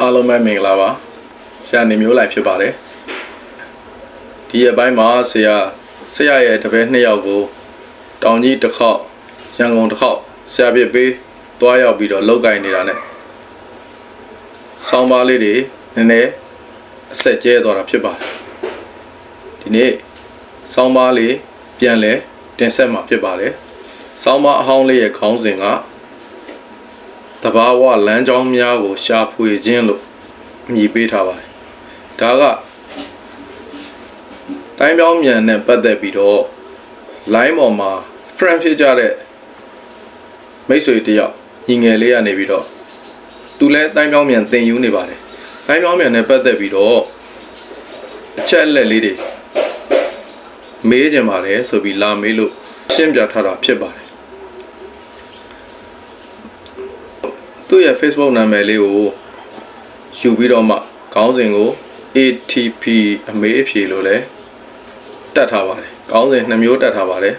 အားလုံးပဲမင်္ဂလာပါဆရာနေမျိုးလိုက်ဖြစ်ပါတယ်ဒီအပိုင်းမှာဆရာဆရာရဲ့တပည့်နှစ်ယောက်ကိုတောင်ကြီးတစ်ခေါက်ရန်ကုန်တစ်ခေါက်ဆရာပြစ်ပေးတွားရောက်ပြီးတော့လောက်ကင်နေတာ ਨੇ ဆောင်းပါးလေးတွေနည်းနည်းအဆက်ကျဲသွားတာဖြစ်ပါတယ်ဒီနေ့ဆောင်းပါးလေးပြန်လဲတင်ဆက်မှာဖြစ်ပါတယ်ဆောင်းပါးအဟောင်းလေးရဲ့ခေါင်းစဉ်က တဘာဝလမ်းကြောင်းများကို ရှာဖွေခြင်းလို့အမည်ပေးထားပါတယ်။ဒါကတိုင်းပြောင်းမြန်နဲ့ပတ်သက်ပြီးတော့ line ပေါ်မှာ friend ဖြစ်ကြတဲ့မိတ်ဆွေတယောက်ညီငယ်လေးကနေပြီးတော့သူလည်းတိုင်းပြောင်းမြန်သင်ယူနေပါတယ်။တိုင်းပြောင်းမြန်နဲ့ပတ်သက်ပြီးတော့အချက်အလက်လေးတွေမေးကြပါတယ်ဆိုပြီးလာမေးလို့ရှင်းပြထားတာဖြစ်ပါတယ် သူ့ရဲ့ Facebook နာမည်လေးကိုယူပြီးတော့မှခေါင်းစဉ်ကို ATP အမေးအဖြေလို့လည်းတက်ထားပါတယ်ခေါင်းစဉ်နှစ်မျိုးတက်ထားပါတယ်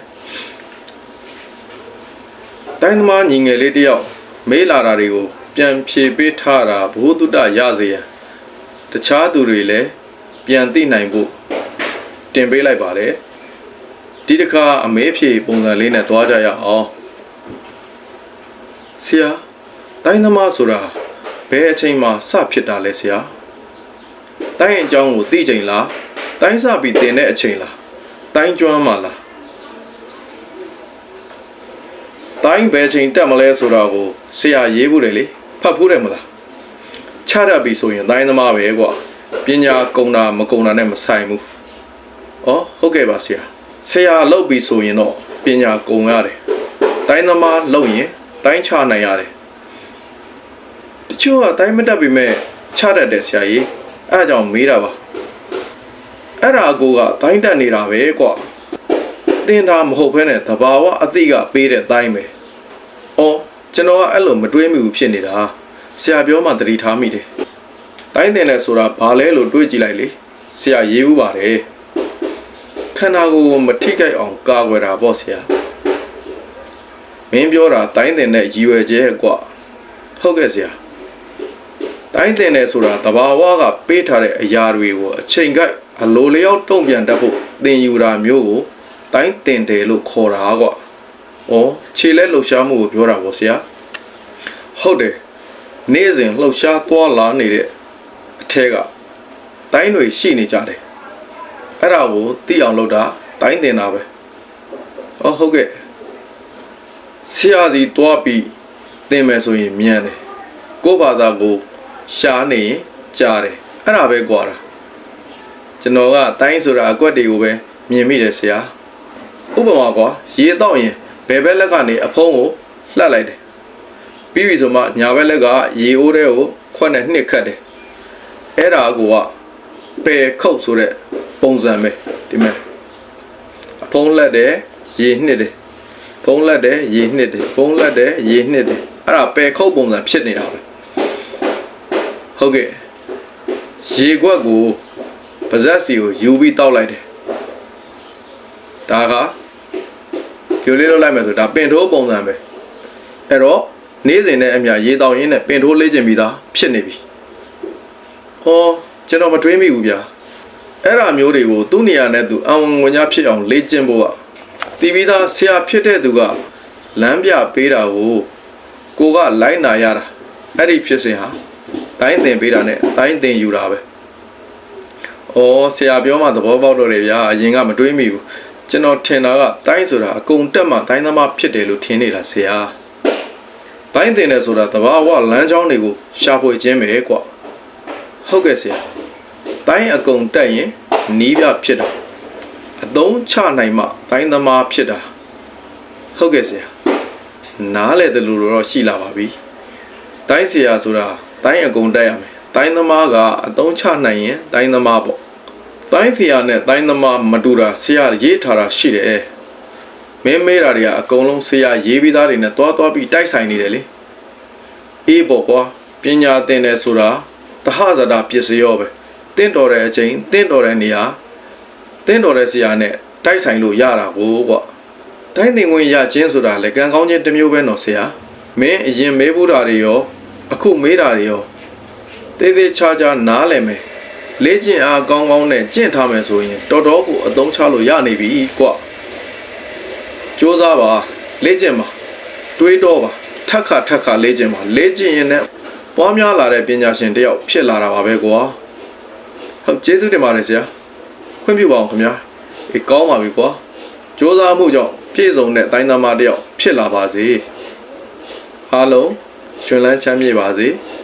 တိုင်းသမားညီငယ်လေးတယောက်မေးလာတာတွေကိုပြန်ဖြေပေးထားတာဘ ഹു တုတ္တရစေရန်တခြားသူတွေလည်းပြန်သိနိုင်ဖို့တင်ပေးလိုက်ပါတယ်ဒီတစ်ခါအမေးအဖြေပုံစံလေးနဲ့သွားကြရအောင်ဆရာ တိုင်းသမားဆိုတာဘယ်အချိန်မှစဖြစ်တာလဲဆရာတိုင်းအကြောင်းကိုသိချိန်လားတိုင်းစပြီးတင်တဲ့အချိန်လားတိုင်းကျွမ်းမှလားတိုင်းဘယ်အချိန်တက်မလဲဆိုတာကိုဆရာရေးဖို့တယ်လေဖတ်ဖို့တယ်မလားချရပြီဆိုရင်တိုင်းသမားပဲကွာပညာကုံတာမကုံတာနဲ့မဆိုင်ဘူးဩဟုတ်ကဲ့ပါဆရာဆရာလောက်ပြီဆိုရင်တော့ပညာကုံရတယ်တိုင်းသမားလောက်ရင်တိုင်းချနိုင်ရတယ် တချို့ကအတိုင်းမတက်ပေမဲ့ချတတ်တယ်ဆရာကြီးအဲအကြောင်းမေးတာပါအဲ့ဒါအကိုကတိုင်းတက်နေတာပဲကွာတင်တာမဟုတ်ဘဲနဲ့တဘာဝအသိကပေးတဲ့တိုင်းပဲအော်ကျွန်တော်ကအဲ့လိုမတွေးမိဘူးဖြစ်နေတာဆရာပြောမှသတိထားမိတယ်တိုင်းတင်တယ်ဆိုတာဘာလဲလို့တွေးကြည့်လိုက်လေဆရာရေးဘူးပါတယ်ခန္ဓာကိုယ်ကိုမထိခိုက်အောင်ကာကွယ်တာပေါ့ဆရာမင်းပြောတာတိုင်းတင်တဲ့ရည်ရွယ်ချက်ကွာဟုတ်ကဲ့ဆရာ တိုင်းတင်တယ်ဆိုတာတဘာဝကပေးထားတဲ့အရာတွေကိုအချိန်ကိုက်အလိုလျောက်တုံ့ပြန်တတ်ဖို့သင်ယူတာမျိုးကိုတိုင်းတင်တယ်လို့ခေါ်တာကွာ။ဩခြေလက်လှုပ်ရှားမှုကိုပြောတာပေါ့ဆရာ။ဟုတ်တယ်။နေ့စဉ်လှုပ်ရှားသွားလာနေတဲ့အထက်ကတိုင်းတွေရှိနေကြတယ်။အဲ့ဒါကိုသိအောင်လုပ်တာတိုင်းတင်တာပဲ။ဩဟုတ်ကဲ့။ဆရာစီတွားပြီးသင်မယ်ဆိုရင်မြန်တယ်။ကိုယ့်ဘာသာကို ရှားနေရင်ကြားတယ်အဲ့ဒါပဲကွာတာကျွန်တော်ကတိုင်းဆိုတာအကွက်တွေကိုပဲမြင်မိတယ်ဆရာဥပမာကွာရေတော့ရင်ဘယ်ဘက်လက်ကနေအဖုံးကိုလှက်လိုက်တယ်ပြီးပြီဆိုမှညာဘက်လက်ကရေအိုးတဲ့ကိုခွက်နဲ့နှစ်ခတ်တယ်အဲ့ဒါကိုကပယ်ခုတ်ဆိုတဲ့ပုံစံပဲဒီမဲ့အဖုံးလက်တယ်ရေနှစ်တယ်ဖုံးလက်တယ်ရေနှစ်တယ်ဖုံးလက်တယ်ရေနှစ်တယ်အဲ့ဒါပယ်ခုတ်ပုံစံဖြစ်နေတာပဲ ဟုတ်ကဲ့ရေခွက်ကိုပါဇက်စီကိုယူပြီးတောက်လိုက်တယ်ဒါကပြိုလေးလုပ်လိုက်မယ်ဆိုဒါပင်ထိုးပုံစံပဲအဲ့တော့နေ့စဉ်နဲ့အမျှရေတောက်ရင်းနဲ့ပင်ထိုးလေးကျင်ပြီးသားဖြစ်နေပြီဟောကျွန်တော်မတွေးမိဘူးဗျာအဲ့ဒါမျိုးတွေကိုသူ့နေရာနဲ့သူအဝင်ဝင်ကြားဖြစ်အောင်လေ့ကျင့်ဖို့ကတီးပြီးသားဆရာဖြစ်တဲ့သူကလမ်းပြပေးတာကိုကိုကလိုက်နာရတာအဲ့ဒီဖြစ်စဉ်ဟာ တိုင်းတင်ပေးတာနဲ့တိုင်းတင်ယူတာပဲ။အော်ဆရာပြောမှသဘောပေါက်တော့တယ်ဗျာအရင်ကမတွေးမိဘူး။ကျွန်တော်ထင်တာကတိုင်းဆိုတာအကုန်တက်မှတိုင်းသမားဖြစ်တယ်လို့ထင်နေတာဆရာ။တိုင်းတင်တယ်ဆိုတာသဘာဝလမ်းကြောင်းတွေကိုရှာဖွေခြင်းပဲကွာ။ဟုတ်ကဲ့ဆရာ။တိုင်းအကုန်တက်ရင်နီးပြဖြစ်တာ။အသုံးချနိုင်မှတိုင်းသမားဖြစ်တာ။ဟုတ်ကဲ့ဆရာ။နားလေတယ်လို့တော့ရှိလာပါပြီ။တိုင်းဆရာဆိုတာ တိုင်းအကုန်တက်ရမယ်တိုင်းသမားကအတုံးချနိုင်ရင်တိုင်းသမားပေါ့တိုင်းဆရာနဲ့တိုင်းသမားမတူတာဆရာရေးထားတာရှိတယ်မင်းမေးတာတွေကအကုန်လုံးဆရာရေးပြီးသားတွေနဲ့တွားတွားပြီးတိုက်ဆိုင်နေတယ်လေအေးပေါ့ကွာပညာသင်တယ်ဆိုတာတဟဇတာပစ္စယောပဲတင့်တော်တဲ့အချိန်တင့်တော်တဲ့နေရာတင့်တော်တဲ့ဆရာနဲ့တိုက်ဆိုင်လို့ရတာကိုကွာတိုင်းသင်ဝင်ရခြင်းဆိုတာလေကံကောင်းခြင်းတစ်မျိုးပဲနော်ဆရာမင်းအရင်မေးဖို့တာတွေရော အခုမေးတာတွေရောသေးသေးချာချာနားလည်မယ်လေ့ကျင့်အားကောင်းကောင်းနဲ့ကျင့်ထားမယ်ဆိုရင်တော်တော်ကိုအသုံးချလို့ရနေပြီကွစူးစမ်းပါလေ့ကျင့်ပါတွေးတော့ပါထက်ခါထက်ခါလေ့ကျင့်ပါလေ့ကျင့်ရင်လည်းပွားများလာတဲ့ပညာရှင်တစ်ယောက်ဖြစ်လာတာပါပဲကွာဟုတ်ကျေးဇူးတင်ပါတယ်ဆရာခွင့်ပြုပါအောင်ခင်ဗျာအေးကောင်းပါပြီကွာစူးစမ်းမှုကြောင့်ပြည့်စုံတဲ့တိုင်းသားမတစ်ယောက်ဖြစ်လာပါစေအားလုံး ရှင်လန်းချမ်းမြေ့ပါစေ။